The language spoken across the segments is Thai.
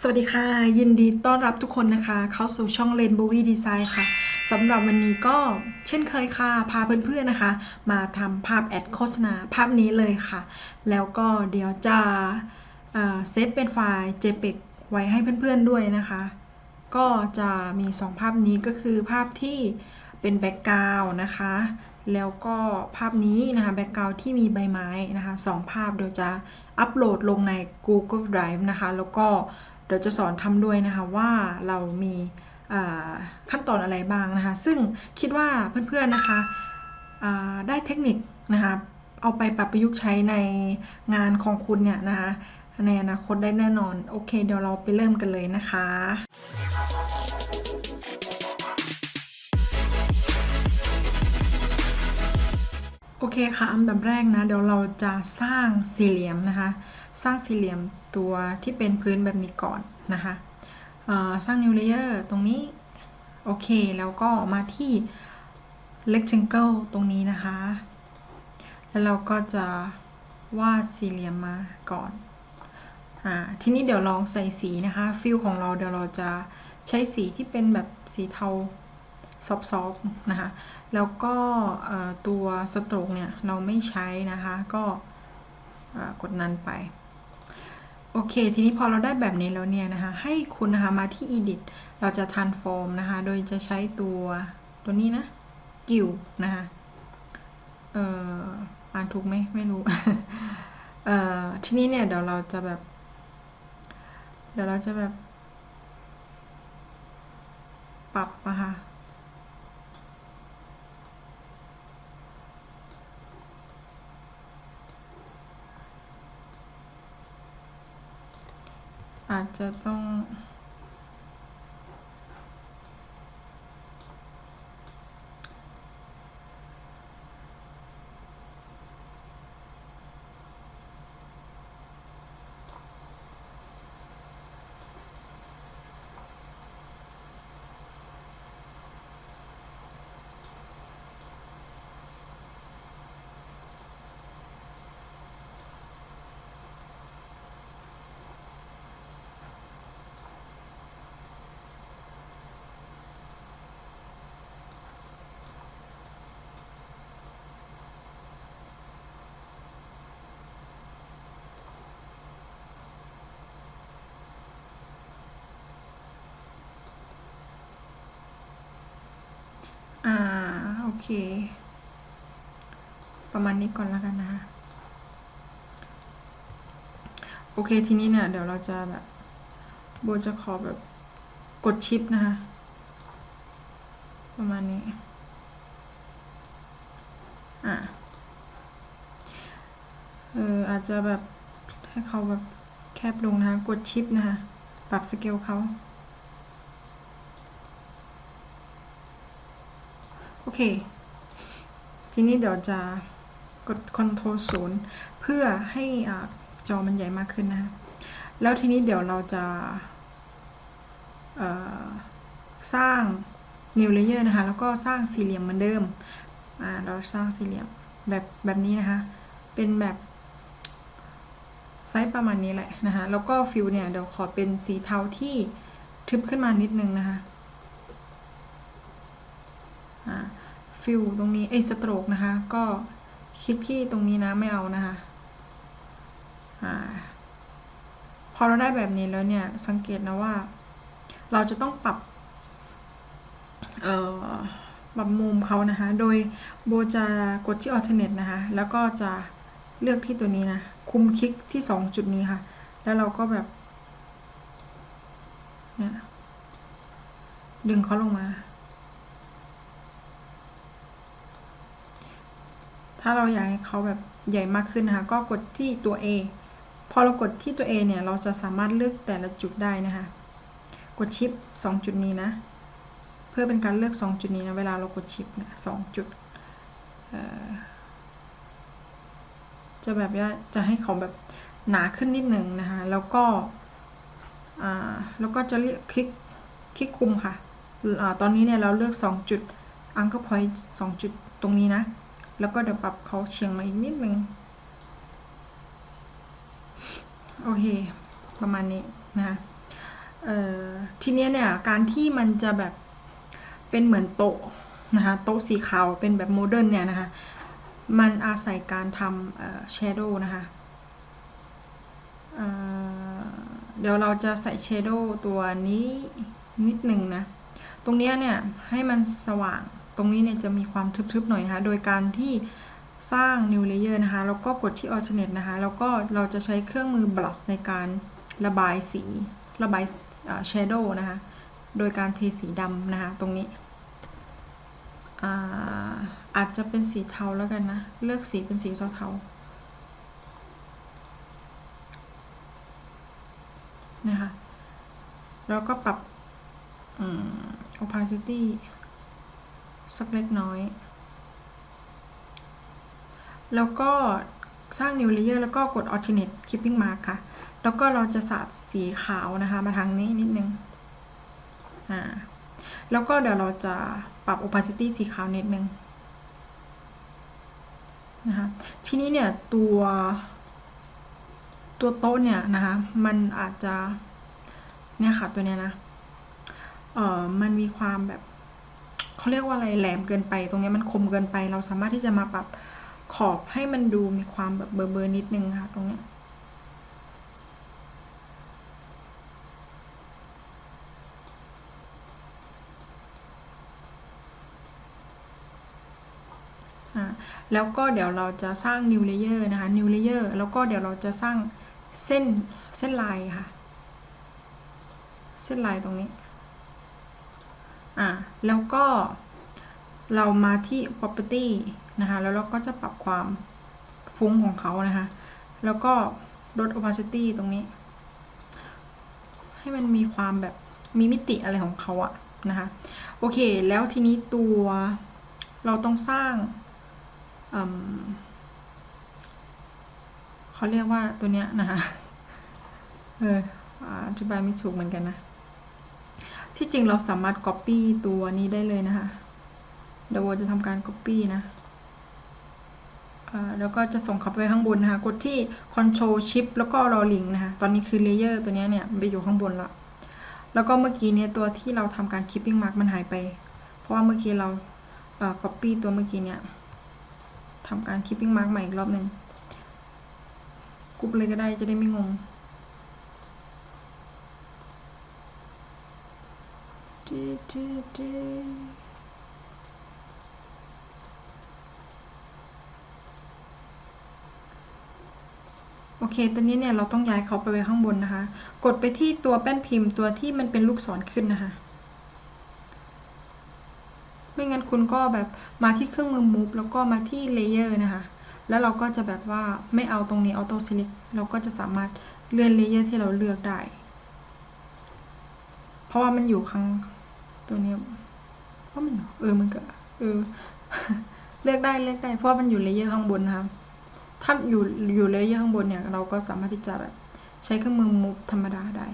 สวัสดีค่ะ ยินดีต้อนรับทุกคนนะคะ เข้าสู่ช่อง Rainbow Design ค่ะสำหรับวันนี้ก็เช่นเคยค่ะ พาเพื่อนๆนะคะ มาทำภาพแอดโฆษณาภาพนี้เลยค่ะ แล้วก็เดี๋ยวจะเซฟเป็นไฟล์ JPEG ไว้ให้เพื่อนๆด้วยนะคะ ก็จะมี 2 ภาพนี้ก็คือภาพที่เป็นแบ็กกราวนะคะ แล้วก็ภาพนี้นะคะแบ็กกราวที่มีใบไม้นะคะสองภาพเดี๋ยวจะอัปโหลดลงใน Google Drive นะคะ แล้วก็ เดี๋ยวจะสอนทำด้วยนะคะว่าเรามีขั้นตอนอะไรบ้างนะคะ ซึ่งคิดว่าเพื่อนๆนะคะได้เทคนิคนะคะเอาไปปรับประยุกต์ใช้ในงานของคุณเนี่ยนะคะในอนาคตได้แน่นอน โอเค เดี๋ยวเราไปเริ่มกันเลยนะคะโอเคค่ะอันดับแรกนะ เดี๋ยวเราจะสร้างสี่เหลี่ยมนะคะ สร้างสี่เหลี่ยมตัวที่เป็นพื้นแบบนี้ก่อนนะคะสร้าง new layer ตรงนี้ โอเค แล้วก็มาที่ rectangle ตรงนี้นะคะ แล้วเราก็จะวาดสี่เหลี่ยมมาก่อนอทีนี้เดี๋ยวลองใส่สีนะคะ ฟิลของเราเดี๋ยวเราจะใช้สีที่เป็นแบบสีเทาซอฟๆนะคะ แล้วก็ตัวสโตรกเนี่ย เราไม่ใช้นะคะ ก็กดนั้นไป โอเค ทีนี้พอเราได้แบบนี้แล้วเนี่ยนะคะ ให้คุณนะคะมาที่ edit เราจะ transform นะคะ โดยจะใช้ตัวตัวนี้นะ กิวนะคะ เอ่อ อ่านถูกไหมไม่รู้ เอ่อ ทีนี้เนี่ยเดี๋ยวเราจะแบบ เดี๋ยวเราจะแบบ ปรับนะคะ อาจจะต้อง อ่า โอเค ประมาณนี้ก่อนแล้วกันนะคะโอเค ทีนี้เนี่ย เดี๋ยวเราจะแบบ โบจะขอแบบกดชิปนะคะ ประมาณนี้ อะเอออาจจะแบบให้เขาแบบแคบลงนะคะ กดชิปนะคะ ปรับสเกลเขา โอ เค ทีนี้เดี๋ยวจะกด Ctrl 0เพื่อให้อจอมันใหญ่มากขึ้นนะคะแล้วทีนี้เดี๋ยวเราจะสร้าง new layer นะคะ แล้วก็สร้างสี่เหลี่ยมเหมือนเดิม เราสร้างสี่เหลี่ยมแบบแบบนี้นะคะ เป็นแบบไซส์ประมาณนี้แหละนะคะ แล้วก็ฟิลเนี่ยเดี๋ยวขอเป็นสีเทาที่ทึบขึ้นมานิดนึงนะคะ อ่า ฟิลตรงนี้ไอ้สโตรกนะคะ ก็คลิกที่ตรงนี้นะไม่เอานะคะอ่าพอเราได้แบบนี้แล้วเนี่ยสังเกตนะว่า เราจะต้องปรับเอ่อปรับมุมเขานะคะ โดยโบจะกดที่ alternate นะคะ แล้วก็จะเลือกที่ตัวนี้นะ คุมคลิกที่สองจุดนี้ค่ะ แล้วเราก็แบบ เนี่ย ดึงเขาลงมา ถ้าเราอยากให้เขาแบบใหญ่มากขึ้นนะคะ ก็กดที่ตัว A พอเรากดที่ตัว A เนี่ย เราจะสามารถเลือกแต่ละจุดได้นะคะ กดชิปสองจุดนี้นะ เพื่อเป็นการเลือกสองจุดนี้นะ เวลาเรากดชิปนี่ยสองจุด จะแบบว่าจะให้เขาแบบหนาขึ้นนิดหนึ่งนะคะ แล้วก็ แล้วก็จะเลือกคลิก คลิกคุมค่ะอตอนนี้เนี่ยเราเลือกสองจุด anchor point สองจุดตรงนี้นะ แล้วก็เดี๋ยวปรับเขาเฉียงมาอีกนิดนึง โอเค ประมาณนี้นะทีเนี้ยเนี่ย การที่มันจะแบบเป็นเหมือนโต๊ะนะคะโต๊ะสีขาวเป็นแบบโมเดิร์นเนี่ยนะคะ มันอาศัยการทำเอ่อ shadow นะคะเเดี๋ยวเราจะใส่ shadow ตัวนี้นิดหนึ่งนะ ตรงเนี้ยเนี่ย ให้มันสว่าง ตรงนี้เนี่ยจะมีความทึบๆหน่อยนะคะ โดยการที่สร้าง new layer นะคะ แล้วก็กดที่ alternate นะคะ แล้วก็เราจะใช้เครื่องมือ brush ในการระบายสี ระบาย shadow นะคะ โดยการเทสีดำนะคะ ตรงนี้ อาอาจจะเป็นสีเทาแล้วกันนะ เลือกสีเป็นสีเทาๆนะคะ แล้วก็ปรับ opacity สักเล็กน้อย แล้วก็สร้าง new layer แล้วก็กด alternate keeping mark ค่ะ แล้วก็เราจะสาดสีขาวนะคะมาทางนี้นิดนึง อ่า แล้วก็เดี๋ยวเราจะปรับ opacity สีขาวนิดนึงนะคะทีนี้เนี่ยตัวตัวโต๊ะเนี่ยนะคะมันอาจจะเนี่ยค่ะตัวเนี้ยนะเอ่อมันมีความแบบ เขาเรียกว่าอะไรแหลมเกินไป ตรงนี้มันคมเกินไป เราสามารถที่จะมาปรับขอบให้มันดูมีความแบบเบอร์เบอร์นิดนึงค่ะ ตรงนี้แล้วก็เดี๋ยวเราจะสร้าง new layer นะคะ new layer แล้วก็เดี๋ยวเราจะสร้างเส้นเส้นลายค่ะ เส้นลายตรงนี้ อ่าแล้วก็เรามาที่ property นะคะแล้วเราก็จะปรับความฟุ้งของเขานะคะ แล้วก็ลด opacity ตรงนี้ ให้มันมีความแบบมีมิติอะไรของเขาอะนะคะโอเค แล้วทีนี้ตัวเราต้องสร้างเขาเรียกว่าตัวเนี้ยนะคะเอออธิบายไม่ถูกเหมือนกันนะ ที่จริงเราสามารถ Copy ตัวนี้ได้เลยนะคะเดี๋ยวจะทำการ Copy นะแล้วก็จะส่งเข้าไปข้างบนนะคะ กดที่ Control Shift แล้วก็รอลิงนะคะ ตอนนี้คือ Layer ตัวนี้เนี่ยไปอยู่ข้างบนละ แล้วก็เมื่อกี้เนี่ยตัวที่เราทำการ Keeping Mark มันหายไป เพราะว่าเมื่อกี้เรา Copy ตัวเมื่อกี้เนี่ยทำการ keeping mark ใหม่อีกรอบหนึ่งกรุ๊ปเลยก็ได้จะได้ไม่งง โอเค ตัวนี้เนี่ยเราต้องย้ายเขาไปไว้ข้างบนนะคะ กดไปที่ตัวแป้นพิมพ์ตัวที่มันเป็นลูกศรขึ้นนะคะ ไม่งั้นคุณก็แบบมาที่เครื่องมือ move แล้วก็มาที่ layer นะคะ แล้วเราก็จะแบบว่าไม่เอาตรงนี้ auto select เราก็จะสามารถเลื่อน layer ที่เราเลือกได้ เพราะว่ามันอยู่ข้าง ตัวนี้เพราะมันเออมันก็เออเลือกได้เลือกได้ เพราะมันอยู่เลเยอร์ข้างบนนะคะถ้าอยู่อยู่เลเยอร์ข้างบนเนี่ย เราก็สามารถที่จะแบบใช้เครื่องมือ move ธรรมดาได้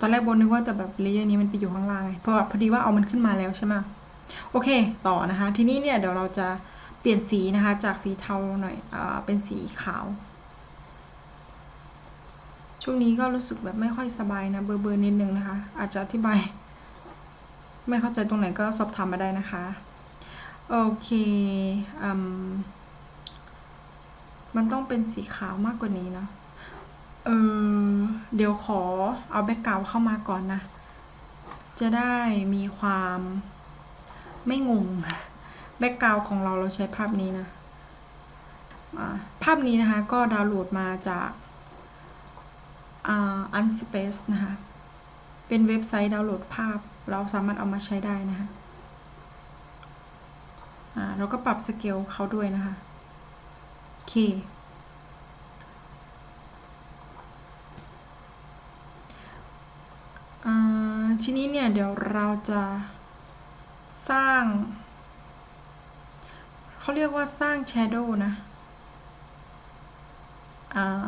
ตอนแรกโบนึกว่าแต่แบบเลเยอร์นี้มันไปอยู่ข้างล่างไงเพราะพอดีว่าเอามันขึ้นมาแล้วใช่ไหมโอเค ต่อนะคะ ทีนี้เนี่ยเดี๋ยวเราจะเปลี่ยนสีนะคะ จากสีเทาหน่อยอเป็นสีขาว ช่วงนี้ก็รู้สึกแบบไม่ค่อยสบายนะ เบอร์เบอร์นิดนึงนะคะ อาจจะอธิบาย ไม่เข้าใจตรงไหนก็สอบถามมาได้นะคะ โอเคอมันต้องเป็นสีขาวมากกว่านี้เนาะ เออเดี๋ยวขอเอาแบ็กกราวเข้ามาก่อนนะ จะได้มีความไม่งง แบ็กกราวของเราเราใช้ภาพนี้นะ ภาพนี้นะคะก็ดาวน์โหลดมาจาก อันสเปซนะคะ เป็นเว็บไซต์ดาวน์โหลดภาพ เราสามารถเอามาใช้ได้นะคะเราก็ปรับสเกลเขาด้วยนะคะ โอเค ทีนี้เนี่ย เดี๋ยวเราจะสร้าง เขาเรียกว่าสร้าง shadow นะ อ่า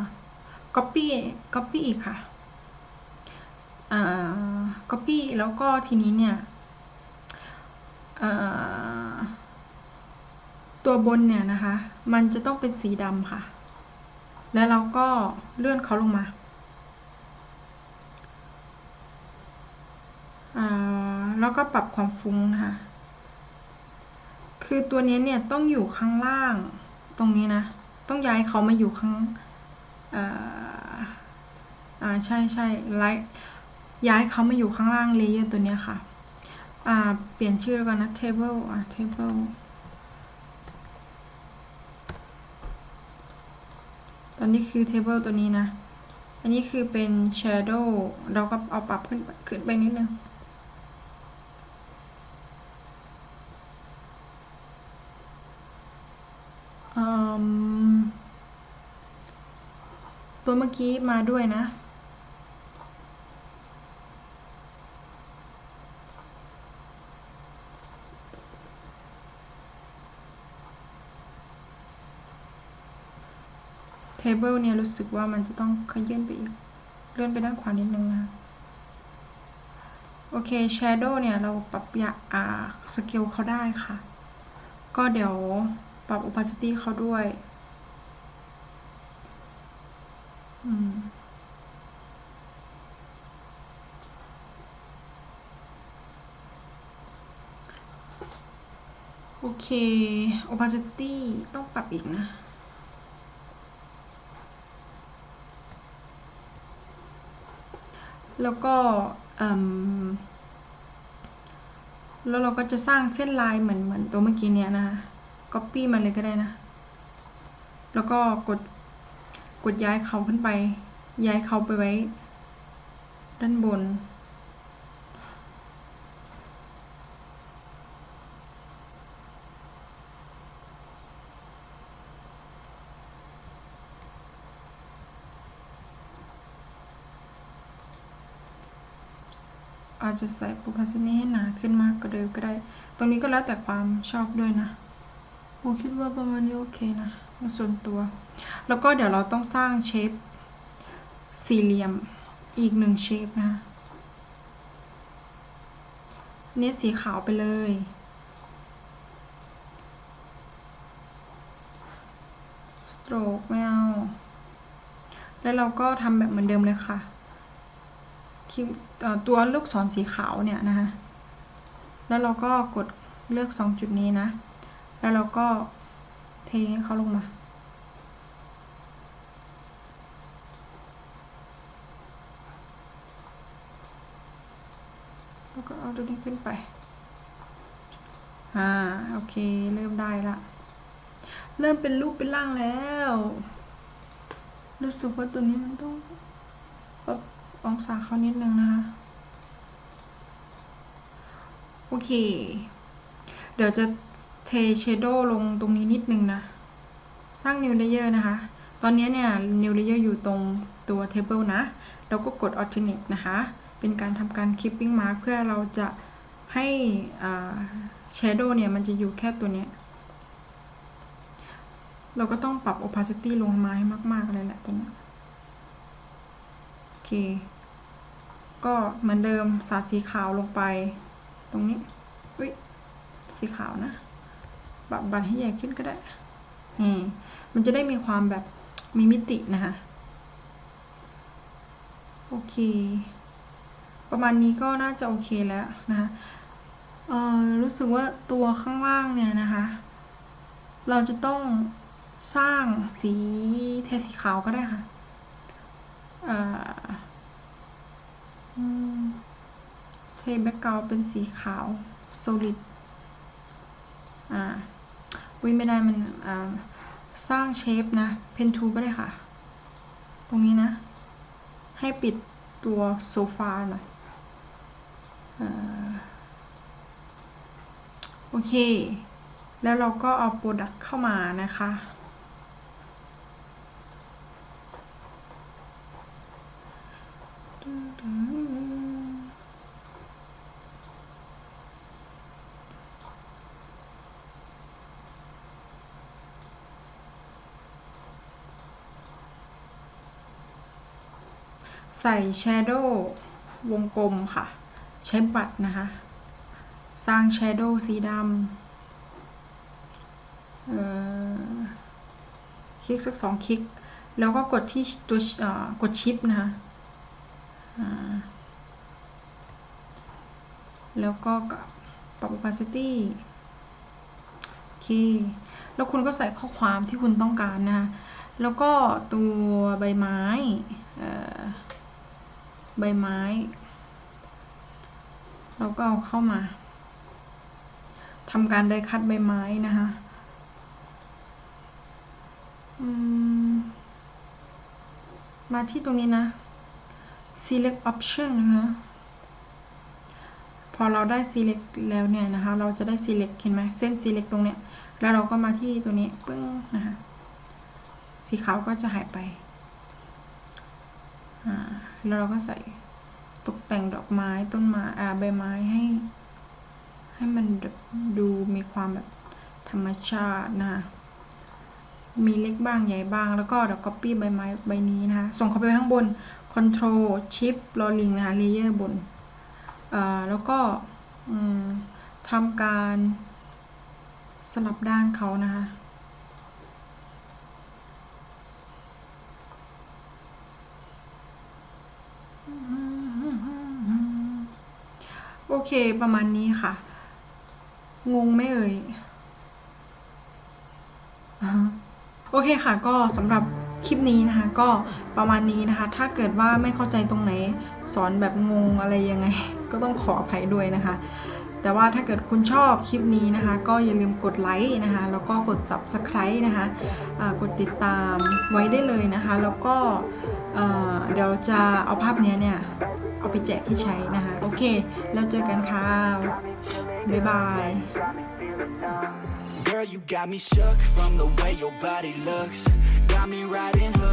Copy Copy อีกค่ะ Copy แล้วก็ทีนี้เนี่ยตัวบนเนี่ยนะคะ มันจะต้องเป็นสีดำค่ะ แล้วเราก็เลื่อนเขาลงมาแล้วก็ปรับความฟุ้งนะคะ คือตัวนี้เนี่ยต้องอยู่ข้างล่างตรงนี้นะ ต้องย้ายเขามาอยู่ข้าง อ่าใช่ใช่ไลท์ย้ายเขามาอยู่ข้างล่างเลเยอร์ตัวเนี้ยค่ะ อ่า เปลี่ยนชื่อแล้วกันนะ table อ่า table ตอนนี้คือ table ตัวนี้นะ อันนี้คือเป็น shadow เราก็เอาปรับขึ้นขึ้นไปนิดนึงอืมตัวเมื่อกี้มาด้วยนะ เทเบิลเนี่ยรู้สึกว่ามันจะต้องขยื่นไปอีก เลื่อนไปด้านขวานิดนึงนะโอเค Shadow เนี่ย เราปรับยาอ่าสเกลเขาได้ค่ะ ก็เดี๋ยวปรับ opacity เขาด้วย อืมโอเค opacity ต้องปรับอีกนะ แล้วก็แล้วเราก็จะสร้างเส้นลายเหมือนเหมือนตัวเมื่อกี้เนี้ยนะคะ copy มันเลยก็ได้นะ แล้วก็กดกดย้ายเขาขึ้นไป ย้ายเขาไปไว้ ด้านบน อาจจะใส่ปรพาสนี้ให้หนาขึ้นมากกว่าเดิมก็ได้ ตรงนี้ก็แล้วแต่ความชอบด้วยนะผมคิดว่าประมาณนี้โอเคนะในส่วนตัว แล้วก็เดี๋ยวเราต้องสร้างเชฟสี่เหลี่ยมอีกหนึ่งเชฟนะนี่สีขาวไปเลย สโตรกไม่เอา แล้วเราก็ทำแบบเหมือนเดิมเลยค่ะ ตัวลูกศรสีขาวเนี่ยนะคะ แล้วเราก็กดเลือกสองจุดนี้นะ แล้วเราก็เทให้เขาลงมา แล้วก็เอาตัวนี้ขึ้นไป อ่า โอเค เริ่มได้ละ เริ่มเป็นรูปเป็นร่างแล้ว รู้สึกว่าตัวนี้มันต้อง องศาเขานิดนึงนะคะ โอเค เดี๋ยวจะเทเชโดลงตรงนี้นิดนึงนะ สร้าง new layer นะคะ ตอนนี้เนี่ย new layer อยู่ตรงตัว table นะ เราก็กด alternate นะคะ เป็นการทำการ keeping mark เพื่อเราจะให้ shadow เนี่ย มันจะอยู่แค่ตัวนี้เราก็ต้องปรับ opacity ลงมาให้มาก ๆ เลยแหละตัวนี้ เค ก็เหมือนเดิมสาดสีขาวลงไป ตรงนี้อุ้ยสีขาวนะปรับบัตรให้ใหญ่ขึ้นก็ได้นี่มันจะได้มีความแบบมีมิตินะคะโอเค ประมาณนี้ก็น่าจะโอเคแล้วนะคะเออรู้สึกว่าตัวข้างล่างเนี่ยนะคะ เราจะต้องสร้างสีเทสีขาวก็ได้ค่ะ เทแบ็กกราวเป็นสีขาว solid อ่าวิไม่ได้มันอ่าสร้างเชฟนะเพนทูก็ได้ค่ะ ตรงนี้นะ ให้ปิดตัวโซฟาหน่อยโอเค แล้วเราก็เอาโปรดักต์เข้ามานะคะ ใส่ Shadow วงกลมค่ะ ใช้บัตรนะคะ สร้าง Shadow สีดำคลิกสักสองคลิก แล้วก็กดที่ตัวกดชิปนะคะแล้วก็ปรับ opacity โอเค แล้วคุณก็ใส่ข้อความที่คุณต้องการนะคะแล้วก็ตัวใบไม้ ใบไม้ เราก็เอาเข้ามาทำการได้คัดใบไม้นะคะมมาที่ตรงนี้นะ select option นะคะพอเราได้ select แล้วเนี่ยนะคะ เราจะได้ select เห็นไหมเส้น select ตรงเนี้ย แล้วเราก็มาที่ตัวนี้ปึ้งนะคะ สีขาวก็จะหายไป อ่า แล้วเราก็ใส่ตกแต่งดอกไม้ต้นไม้อ่าใบไม้ให้ ให้มันแบบดูมีความแบบธรรมชาตินะคะมีเล็กบ้างใหญ่บ้างแล้วก็เดี๋ยว copy ใบไม้ใบนี้นะคะ ส่งเข้าไปข้างบน control shift ลอลิงนะคะ layer บนอ่าแล้วก็ทำการสลับด้านเขานะคะ โอเคประมาณนี้ค่ะ งงไม่เอ่ยโอเคค่ะ ก็สำหรับคลิปนี้นะคะ ก็ประมาณนี้นะคะ ถ้าเกิดว่าไม่เข้าใจตรงไหน สอนแบบงงอะไรยังไง ก็ต้องขออภัยด้วยนะคะ แต่ว่าถ้าเกิดคุณชอบคลิปนี้นะคะ ก็อย่าลืมกดไลค์นะคะ แล้วก็กด subscribe นะคะอ่ากดติดตามไว้ได้เลยนะคะ แล้วก็เดี๋ยวจะเอาภาพนี้เนี่ย เอาไปแจกที่ใช้นะคะ โอเค แล้วเจอกันค่ะ บ๊ายบาย Girl, you got me shook from the way your body looks. Got me riding hook.